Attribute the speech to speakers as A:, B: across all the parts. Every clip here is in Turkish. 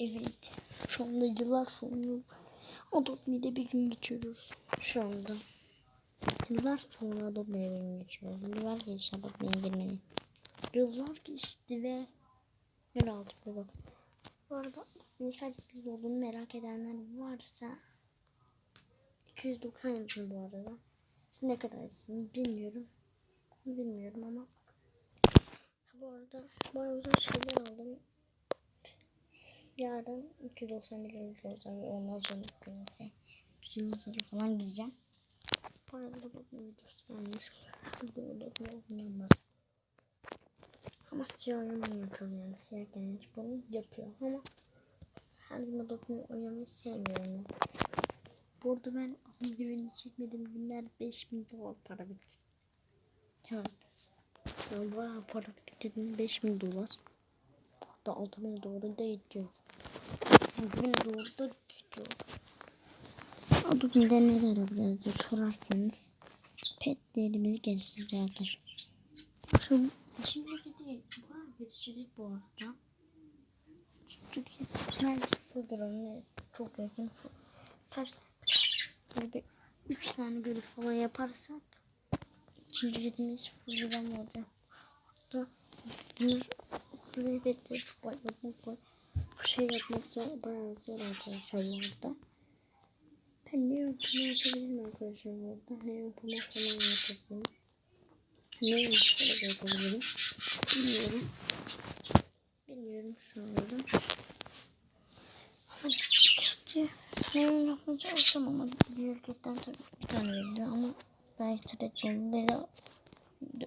A: Evet. Şu anda yıllar sonra Adobe'de bir gün geçiriyoruz. Şu anda. Yıllar sonra Adobe'de bir gün geçiriyoruz. Yıllar geçti Adobe'ye girmeni. Yıllar geçti ve ne aldık bir bak. Bu arada ne kadar hızlı olduğunu merak edenler varsa 290 yazın bu arada. Siz ne kadar yazsın bilmiyorum. Bilmiyorum ama bu arada bayağı güzel şeyler aldım. Yarın 291 yıl olacağım ondan sonra neyse 3 yıldızları falan gideceğim. Bu arada bu videosu yanlış. Videoda bu oynanmaz. Ama siyah oynamayı yapıyorum yani. Siyah genç bunu yapıyor ama her gün Adobe'yi oynamayı sevmiyorum ben. Bu arada ben onun güveni çekmediğim günler 5000 dolar para biriktirdim. Evet. Ben bayağı para biriktirdim 5000 dolar. Hatta 6000 dolar da gidiyor. 6000 dolar da gidiyor. Adobe'de neler yapacağız diye sorarsanız petlerimizi geliştireceğiz. Şu ikinci değil. Bayağı geliştirdik bu arada. Çünkü neredeyse full drone çok yakın. Kaç böyle bir 3 tane görev falan yaparsak ikinci jetimiz full bir buraya bekliyoruz. Var. Bu şey yapmak zor, bayağı zor arkadaşlar burada. Ben ne yapımı yapabilirim arkadaşlar burada. Ne yapımı falan yapabilirim. Ne yapımı yapabilirim. Bilmiyorum. Bilmiyorum şu anda. Ama dikkatli ne yapacağım ama bir ülkeden tabii bir tane verdi ama belki süreç yolunda da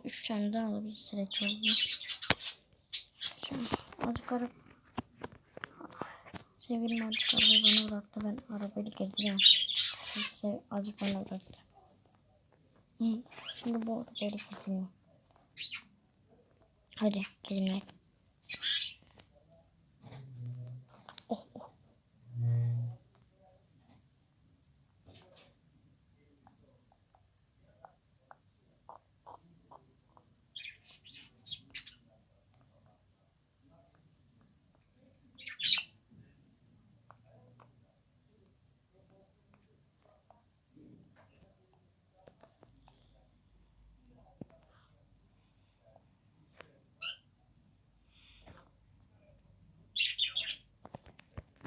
A: üç tane daha alabilir süreç yolunda. Azıcık araba Sevgilim azıcık arabayı bana bıraktı. Ben arabayı gezeceğim. Sev, azıcık bana bıraktı. Şimdi bu arabayı keseyim. Hadi gelin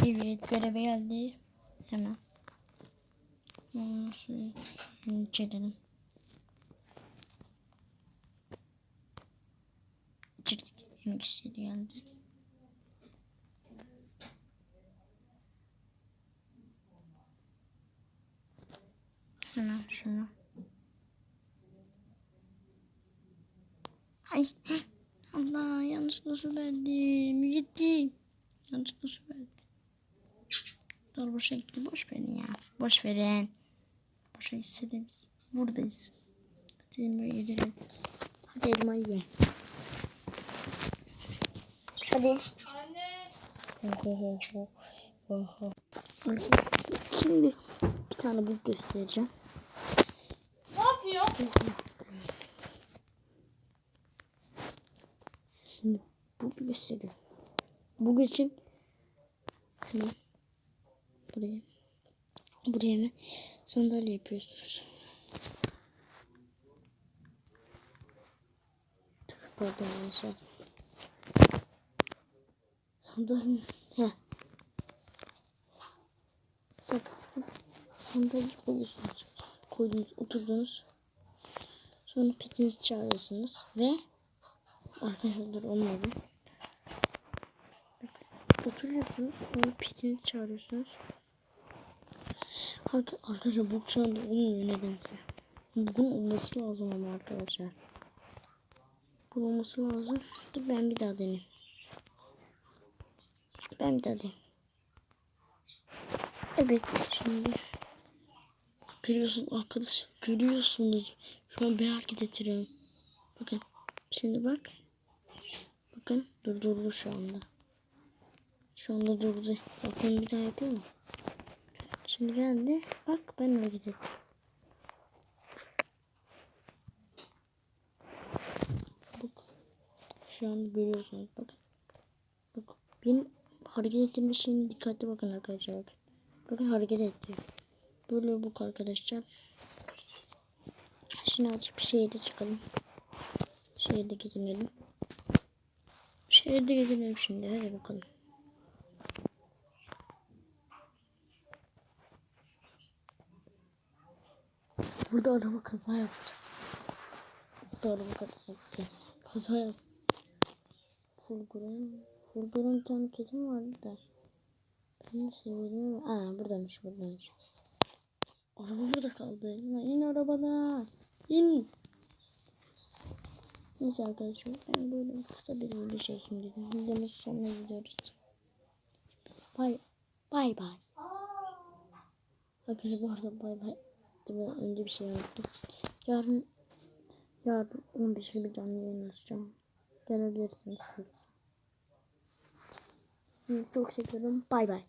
A: Evet göreve geldi. Hemen. Şunu, çekelim. Çıktık. Yemek istedi geldi. Hemen şunu. Ay. Allah yanlışlıkla su verdim. Gitti. Yanlışlıkla su verdim. Dur boşa gitti. Boş verin ya. Boş verin. Boşa gitse de biz buradayız. Hadi elmayı gidelim. Hadi elmayı ye. Hadi.
B: Anne.
A: Ho ho ho. Ho ho. Şimdi bir tane bu göstereceğim.
B: Ne yapıyor?
A: Şimdi bu gösteriyor. Bu için hemen buraya buraya hemen sandalye yapıyorsunuz. Pardon yanlış. Sandalye he. Bak sandalye koyuyorsunuz. Koydunuz oturdunuz. Sonra petinizi çağırıyorsunuz ve Arkadaşlar olmadı. Oturuyorsunuz sonra petini çağırıyorsunuz. Arka- Arkadaşlar bu şu anda olmuyor nedense. Bunun olması lazım ama arkadaşlar. Bunun olması lazım. Dur ben bir daha deneyeyim. Ben bir daha deneyeyim. Evet şimdi. Görüyorsunuz arkadaşlar. Görüyorsunuz. Şu an bir hareket ettiriyorum. Bakın. Şimdi bak. Bakın durdurdu şu anda. Şu anda durdu. Bakın bir daha yapıyor mu? Şimdi geldi. Bak ben öyle gidelim. Bak. Şu an görüyorsunuz bakın. Bak benim hareket ettirme şeyine dikkatli bakın arkadaşlar. Bakın, hareket ediyor. Böyle bu arkadaşlar. Şimdi açıp şehirde çıkalım. Şehirde gezinelim. Şehirde gezinelim şimdi. Hadi bakalım. Burada araba kaza yaptı. Burada araba kaza yaptı. Kaza yaptı. Fulgur'un Fulgur'un bir kedi mi vardı da. Ben de seviyorum ama. Aa buradaymış buradaymış. Araba burada kaldı. İn arabada. İn. Neyse arkadaşlar ben böyle kısa bir video çekeyim dedim. Videomuz sonuna gidiyoruz. Bay bay bay. Arkadaşlar bu arada bay bay. Demeden önce bir şey yaptım. Yarın yarın 15 gibi canlı yayın açacağım. Gelebilirsiniz. Çok seviyorum. Bay bay.